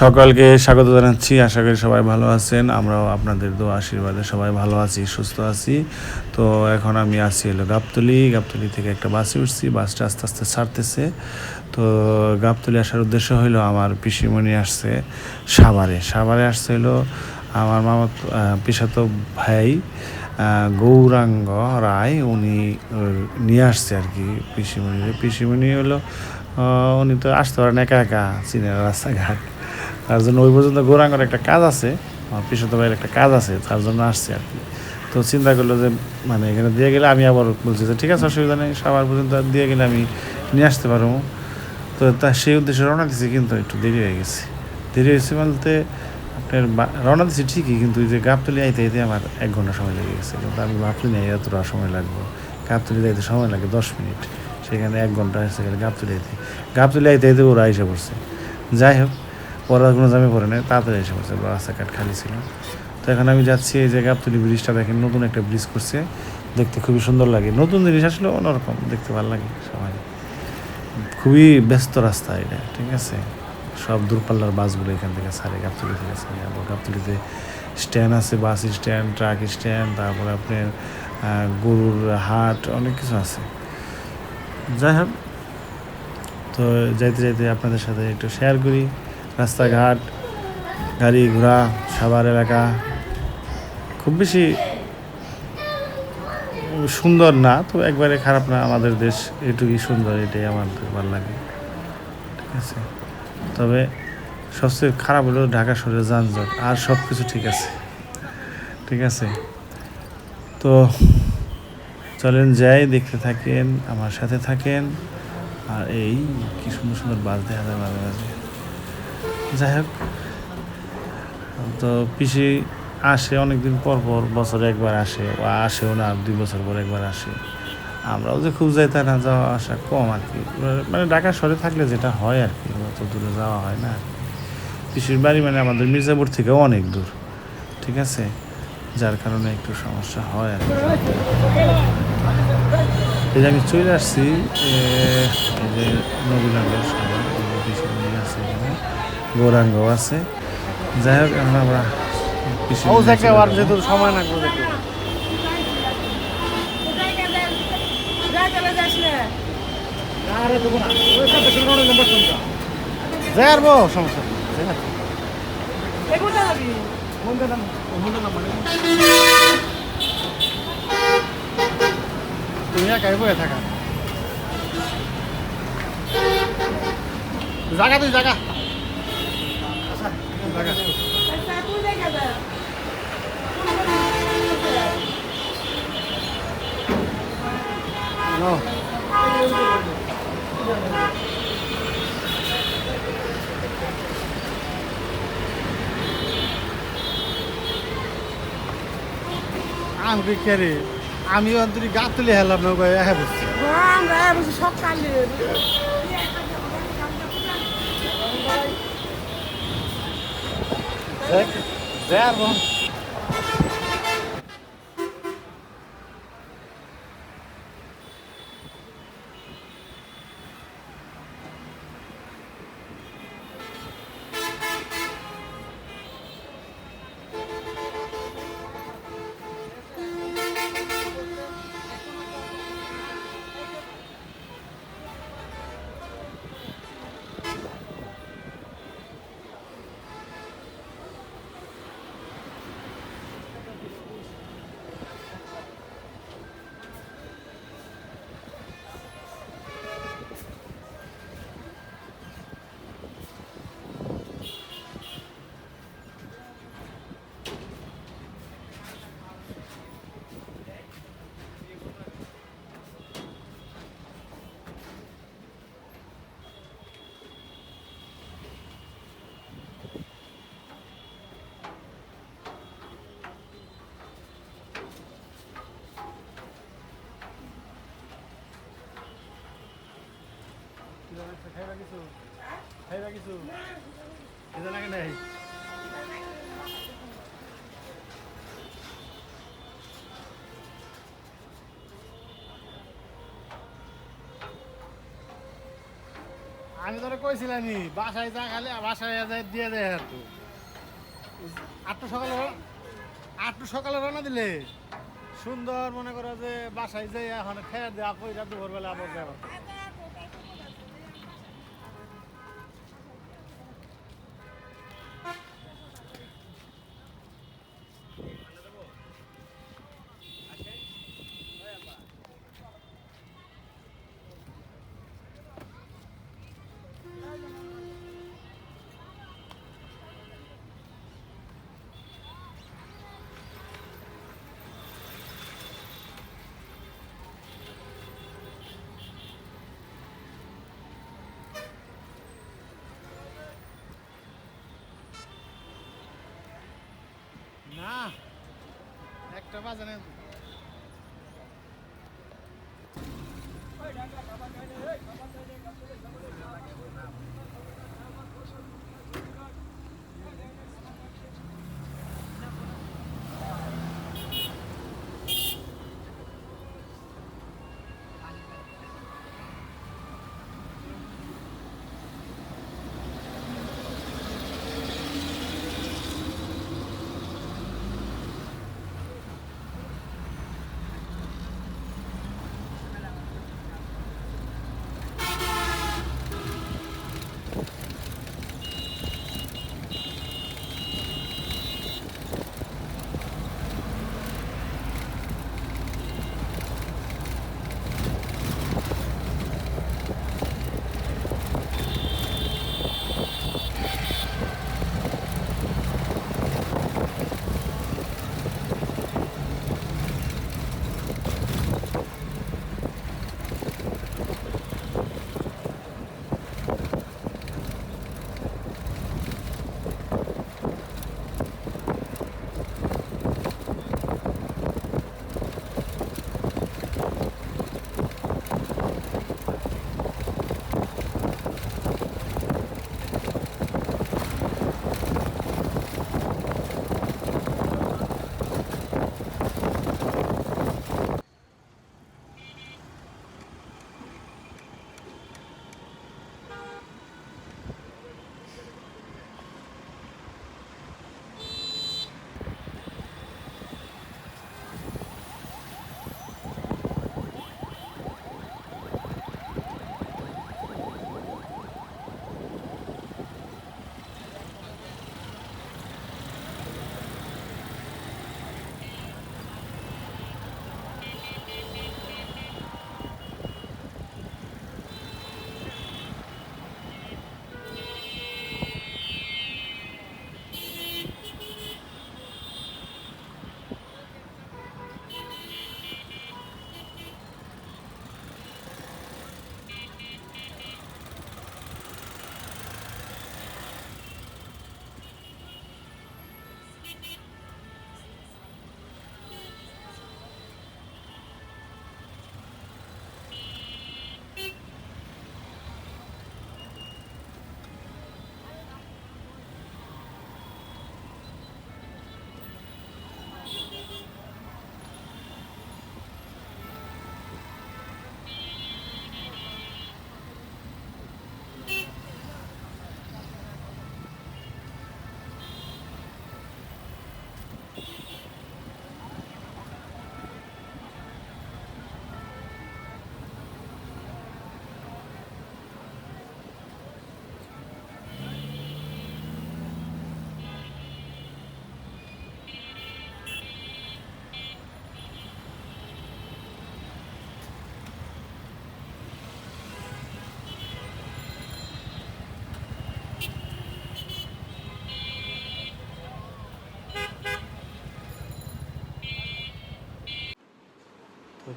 সকলকে স্বাগত জানাচ্ছি। আশা করি সবাই ভালো আছেন। আমরাও আপনাদের দো আশীর্বাদে সবাই ভালো আছি, সুস্থ আছি। তো এখন আমি আসছি হলো গাবতলি। গাবতলি থেকে একটা বাসে উঠছি। বাসটা আস্তে আস্তে ছাড়তেছে। তো গাবতলি আসার উদ্দেশ্য হলো আমার পিসিমণি আসছে সাভারে। সাভারে আসছে হলো আমার মামা পিসাতো ভাই গৌরাঙ্গ রায়। উনি নিয়ে আসছে আর কি পিসিমণি পিসিমণি হলো উনি তো আসতে পারেন একা একা চীনের রাস্তাঘাট। তার জন্য ওই পর্যন্ত গৌরাঙ্গর একটা কাজ আছে, আমার পিসত ভাইয়ের একটা কাজ আছে, তার জন্য আসছে আর কি। তো চিন্তা করল যে মানে এখানে দিয়ে গেলে আমি আবার বলছি যে, ঠিক আছে, অসুবিধা নেই, সবার পর্যন্ত দিয়ে গেলে আমি নিয়ে আসতে পারব। তো তা সেই উদ্দেশ্যে রওনা দিছি, কিন্তু একটু দেরি হয়ে গেছে। দেরি হয়েছে বলতে, আপনার রওনা দিছি ঠিকই, কিন্তু ওই যে গাবতলি আইতে আইতে আমার এক ঘণ্টা সময় লেগে গেছে। কিন্তু আমি ভাবলি না এতটা সময় লাগবে। গাবতলি যাইতে সময় লাগে দশ মিনিট। সেখানে এক ঘণ্টা এসে গেলে গাবতলি আইতে। গাবতলি আইতে আইতে ওরা এসে পড়ছে। যাই হোক, ওরা কোনো জামে পড়ে নাই, তাড়াতাড়ি এসে পড়ছে রাস্তাঘাট খালি ছিল। তো এখন আমি যাচ্ছি এই যে গাবতলি ব্রিজটা দেখেন, নতুন একটা ব্রিজ করছে। দেখতে খুবই সুন্দর লাগে। নতুন জিনিস আসলে অন্যরকম, দেখতে ভালো লাগে সবাই। খুবই ব্যস্ত রাস্তা এটা, ঠিক আছে? সব দূরপাল্লার বাসগুলো এখান থেকে ছাড়ে, গাবতলি থেকে ছাড়ে। আবার গাবতলিতে স্ট্যান্ড আছে, বাস স্ট্যান্ড, ট্রাক স্ট্যান্ড, তারপরে আপনার গরুর হাট, অনেক কিছু আছে। যাই হোক, তো যাইতে যাইতে আপনাদের সাথে একটু শেয়ার করি। রাস্তাঘাট, গাড়ি ঘোড়া, সাভার এলাকা খুব বেশি সুন্দর না তো একবারে খারাপ না, আমাদের দেশ এটুকুই সুন্দর, এটাই আমার ভালো লাগে। ঠিক আছে? তবে সবচেয়ে খারাপ হলো ঢাকা শহরের যানজট, আর সব কিছু ঠিক আছে। ঠিক আছে? তো চলেন যাই, দেখতে থাকেন, আমার সাথে থাকেন। আর এই কি সুন্দর সুন্দর বাস দেখা যায় মাঝে মাঝে। যাই হোক, তো পিসি আসে অনেকদিন পর পর, বছরে একবার আসে আসেও না দুই বছর পর একবার আসে। আমরাও যে খুব যাই তা না, যাওয়া আসা কম আর কি। মানে ঢাকা শহরে থাকলে যেটা হয় আর কি, অত দূরে যাওয়া হয় না। পিসির বাড়ি মানে আমাদের মির্জাপুর থেকেও অনেক দূর, ঠিক আছে? যার কারণে একটু সমস্যা হয় আর কি। এই যে আমি চলে আসছি এই যে নবীনগর সবার আছে এখানে। গৌরাঙ্গ আছে। যাই হোক এখন আমরা সময় না সমস্যা নেই। তুমি একাই বয়ে থাকা। জায়গা তুই জায়গা আচ্ছা, জায়গা No. আমি অন্তরি গা তুলে হেলাম না হ্যাঁ বুঝছি সকালে আমি তোরা কইছিলামই বাসায় যা খালি বাসায় দিয়ে দেয় আর তো আটটু সকালে আটটু সকালে রওনা দিলে? সুন্দর মনে করো যে বাসায় যাই এখন খেয়ে দেওয়া কইরা দুপুরবেলা আবার যাব একটা বাজে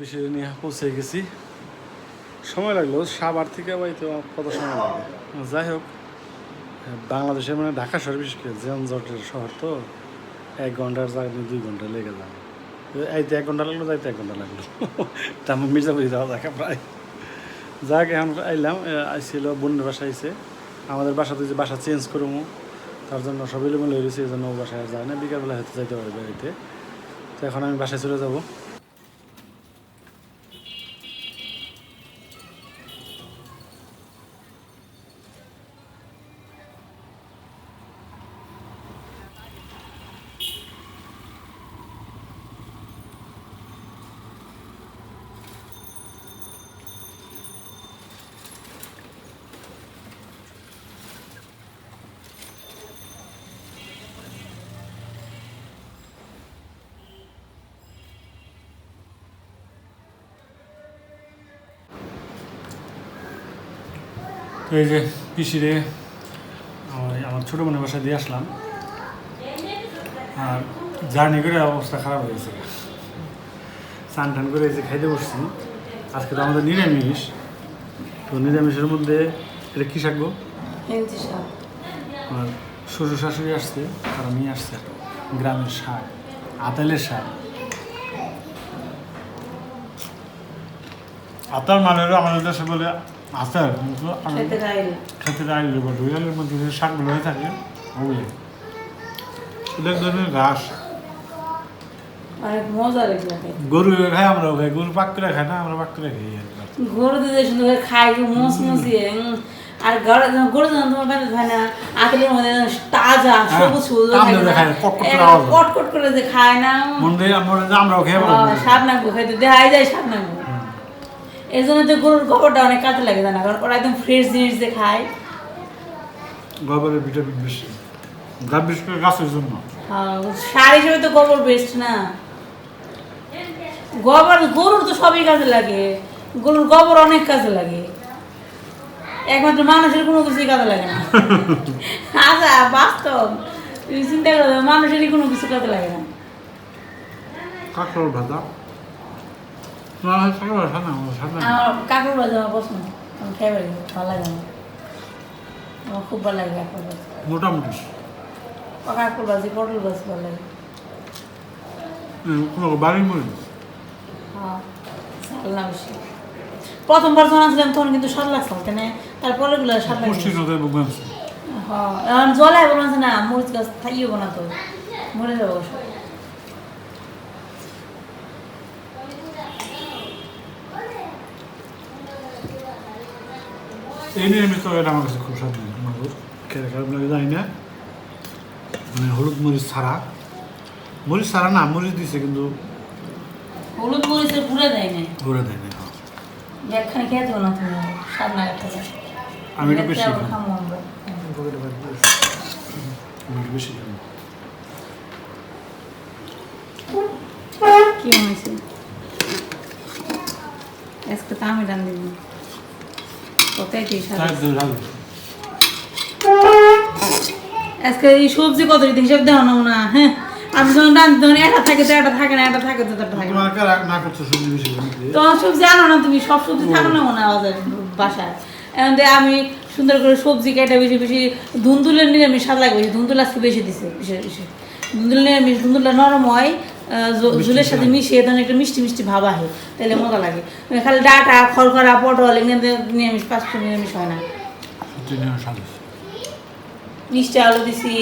অফিসে নিয়ে পৌঁছে গেছি। সময় লাগল সাবার থেকে বাইতে কত সময় লাগে? যাই হোক, বাংলাদেশের মানে ঢাকা শহর, বিশেষ করে জটের শহর তো, এক ঘণ্টার জায়গায় দুই ঘণ্টা লেগে যাবে আইতে এক ঘণ্টা লাগল, যাইতে এক ঘণ্টা লাগল। তা আমার মির্জাপুরি যাওয়া দেখা প্রায়। যাক, এখন আইলাম আইছিল বোনের বাসা আইসে আমাদের বাসাতে যে বাসা চেঞ্জ করব, তার জন্য সব এলোমেলো হয়ে গেছে, এই জন্য বাসায় যায় না। বিকালবেলা হয়তো যাইতে পারে বাড়িতে। তো এখন আমি বাসায় চলে যাব। তো এই যে পিসিরে আমার আমার ছোটো বোনের বাসায় দিয়ে আসলাম। আর জার্নি করে অবস্থা খারাপ হয়েছে স্নান টান করে এসে খাইতে বসছি। আজকে তো আমাদের নিরামিষ। তো নিরামিষের মধ্যে এটা কী শাক গো? আর শ্বশুর শাশুড়ি আসছে তারা নিয়ে আসছে গ্রামের শাক আতালের শাক। আতাল মানে হলো আমাদের দেশে বলে আতাল কিন্তু আমি- খেতে আইলে বা রুইয়ালের মধ্যে যে শাকগুলো হয়ে থাকে ওগুলো। এক ধরনের ঘাস। গরু খাই আমরাও খাই। গরু পাক করে খাই না আমরা পাক করে খাই। গরু দিতে সুন্দর করে খাই মুস মুসিয়ে আর গরু গরু তোমার বাড়িতে খায় না আকেলের মধ্যে তাজা সবুজ সবুজ হ্যাঁ, না। খায়, কটকট করে যে খায় না। মন দিয়ে আমরা আমরাও খাই সাপ খাইতে দেখাই যায় সাপ এই জন্য তো গরুর গোবরটা অনেক কাজে লাগে জানা? কারণ ওরা একদম ফ্রেশ জিনিস দিয়ে খায়। গোবরের ভিটামিন বেশি। বিশেষ করে গাছের জন্য। হ্যাঁ, সার হিসেবে তো গোবর বেস্ট না। গোবর গরুর তো সবই কাজে লাগে। গরুর গোবর অনেক কাজে লাগে। একমাত্র মানুষের কোনো কিছুই কাজে লাগে না। আচ্ছা বাস্তব। চিন্তা করো মানুষেরই কোনো কিছু কাজে লাগে না। কাঁকড় ভাজা না কাঁকড় ভাজা না আমার সাদা আমার কাকুর বাজে আমার পছন্দ আমার খেয়ে পারি ভালো লাগে আমার আমার খুব ভালো লাগে কাকুর বাজে। মোটামুটি। কাকুর বাজি পটল বাজি ভালো লাগে। বাড়ির মরিচ? হ্যাঁ প্রথমবার যখন আসলাম তখন কিন্তু লাগছিল কেন তারপরে গুলো স্বাদ লাগে পুষ্টির নদে বুঝছি হ্যাঁ জলে বলছে না মরিচ গাছ থাইও না তো মরে যাব সব। এই নিরামিষ তরকারিটা আমার কাছে খুব স্বাদ লাগে আমার খেতে খারাপ লাগে জানি না মানে হলুদ মরিচ ছাড়া। মরিচ ছাড়া না মরিচ দিছে কিন্তু হলুদ মরিচের দেয় না ঘুরে দেয় না হ্যাঁ। একখানে খেয়ে দেবো না তুমি স্বাদ না আমি এটা বেশি খাব আমরা। বেশি কি হয়েছে আজকে তো আমি রান্ধি কোথায় তাই আজকে এই সবজি কত হিসাব দেওয়া না হ্যাঁ? আমি যখন রান্ধি তখন এটা থাকে তো এটা থাকে না এটা থাকে তো এটা থাকে না। তোমার করছ সবজি বেশি তোমার সবজি আনো না তুমি সব সবজি থাকো না মনে আমাদের বাসায়। এখন আমি সুন্দর করে সবজি কেটে বেশি বেশি ধুন্দুলের নিরামিষ স্বাদ লাগবে ধুন্দুল আজকে বেশি দিছে বেশি বেশি ধুন্দুল নিরামিষ ধুন্দুলটা নরম হয় ঝুলের সাথে মিশিয়ে তখন একটা মিষ্টি মিষ্টি ভাব আহে তাহলে মজা লাগে। খালি ডাটা খড়খড়া পটল এগুলো নিরামিষ পাঁচটা নিরামিষ হয় না। মিষ্টি আলু। দিছি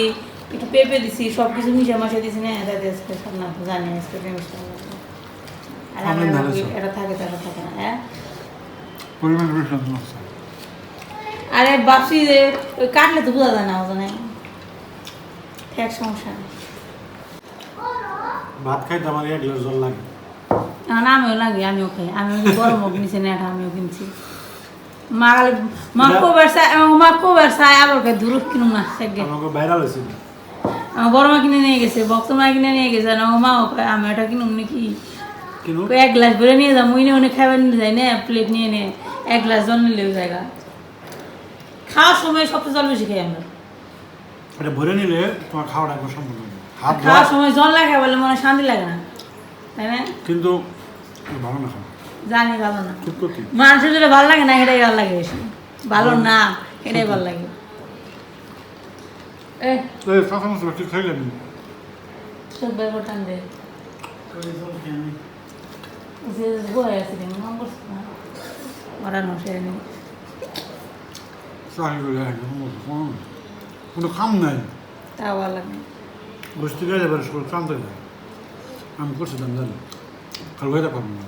একটু পেঁপে দিছি সব কিছু মিশে মাসে দিছি না এটা দিয়ে আজকে সব না জানি আজকে নিরামিষ আর আমার এটা থাকে তো এটা থাকে না হ্যাঁ? আরে বাপসি কাটলে তো বোঝা যায় না ওজনে ঠেক সমস্যা। ভাত খাইতে আমার এক গ্লাস জল লাগে। এখন আমিও লাগে আমিও খাই। যে গরম হোক নিচে নেট আমিও কিনছি। মা খালি মা কোবার চাই মা কোবার আবার খাই দূর কিনুম না সেগে আমাকে ভাইরাল হয়েছিল আমার বড় মা কিনে নিয়ে গেছে ভক্ত মা কিনে নিয়ে গেছে মাও কয় আমি এটা কিনুম নাকি? এক গ্লাস ভরে নিয়ে যাও মুই অনেক খাবার নিয়ে যাই না প্লেট নিয়ে নিয়ে এক গ্লাস জল নিলে ওই জায়গা। খাওয়ার সময় সবচেয়ে জল বেশি খাই আমরা। এটা ভরে নিলে তোমার খাওয়াটা। হাত খাওয়ার সময় জল লাগে বলে মনে শান্তি লাগে না। তাই না? কিন্তু ভালো না জানি ভালো না। মানুষের যেটা ভালো লাগে না এটাই ভালো লাগে বেশি। ভালো না এটাই ভালো লাগে। এই কাঁচা মশলা সব ব্যাপার টান দে। কোনো? কাম নাই। তাও ভালো লাগে বসতে গেলে এবার ক্লান্ত হয়ে যায় আমি করছিলাম জানি কাল হয়ে পারব না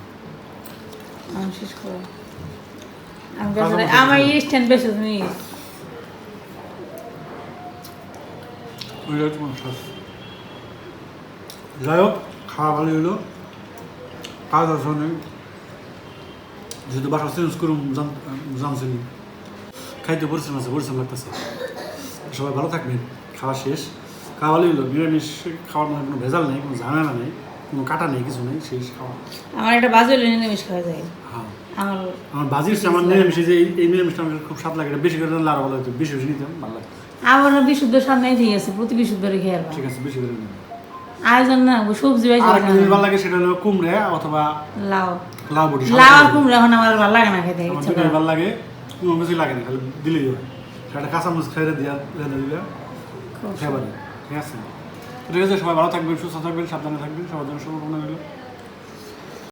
আমার স্ট্যান্ড বেশি তুমি যাই হোক খাওয়া ভালো হইল কাজ আছে অনেক যেহেতু বাসা চেঞ্জ করুন জানছিলি খাইতে পরিশ্রম আছে পরিশ্রম লাগতেছে সবাই ভালো থাকবেন খাওয়া শেষ খাওয়া ভালো হইল নিরামিষ খাওয়ার মধ্যে কোনো ভেজাল নেই কোনো ঝামেলা নেই কোনো কাটা নেই কিছু নেই শেষ খাওয়া। আমার একটা বাজে নিরামিষ খাওয়া যায়। হ্যাঁ। আমার আমার বাজির আমার নিরামিষে যে এই- নিরামিষটা আমার খুব স্বাদ লাগে এটা বেশি করে লাড়া ভালো হতো বেশি বেশি নিতাম ভালো লাগে আমার বিশুদ্ধ সামনেই ঠিক আছে প্রতি বিশুদ্ধরে খেয়ে আসব। ঠিক আছে বেশি করে আয়োজন না সবজি আর জিনিস ভালো লাগে সেটা হলো কুমড়ে অথবা লাউ। লাউ বটি লাউ আর কুমড়া এখন আমার ভালো লাগে না খেতে ইচ্ছা করে ভালো লাগে কোনো কিছু লাগে না খালি দিলেই হয়। সেটা কাঁচামরিচ খাইলে দিয়া রেঁধে দিলে খুব খেয়ে পারে ঠিক আছে? ঠিক আছে, সবাই ভালো থাকবেন, সুস্থ থাকবেন, সাবধানে থাকবেন, সবার জন্য শুভকামনা রইল।